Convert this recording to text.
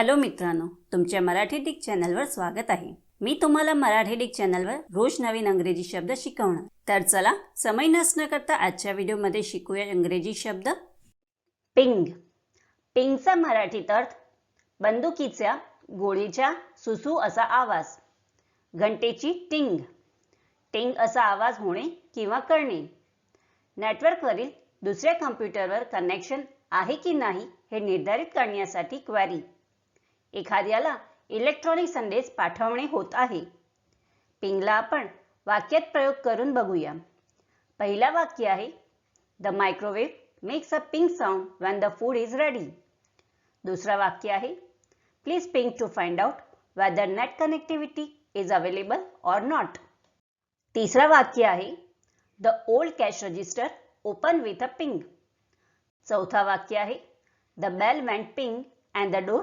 Hello मित्रांनो तुमच्या Marathi Dick चॅनलवर स्वागत आहे. मी तुम्हाला मराठी डिक चॅनलवर रोज नवीन अंग्रेजी शब्द शिकवणार. तर चला समय नसणं करता आजच्या व्हिडिओमध्ये शिकूया इंग्रजी शब्द. पिंग. पिंगचा मराठीत अर्थ बंदुकीच्या गोळीच्या सुसू असा आवाज. घंटेची टिंग. टिंग असा आवाज होणे किंवा करणे. नेटवर्कवरील दुसऱ्या कम्प्युटरवर कनेक्शन आहे की नाही हे निर्धारित करण्यासाठी क्वेरी. एखाद्याला इलेक्ट्रॉनिक संदेश पाठवणे होत आहे. पिंगला आपण वाक्यात प्रयोग करून बघूया. पहिला वाक्य आहे the microwave makes a ping sound when the food is ready दुसरा वाक्य आहे please ping to find out whether net connectivity is available or not तिसरा वाक्य आहे the old cash register open with a ping चौथा वाक्य आहे the bell went ping and the door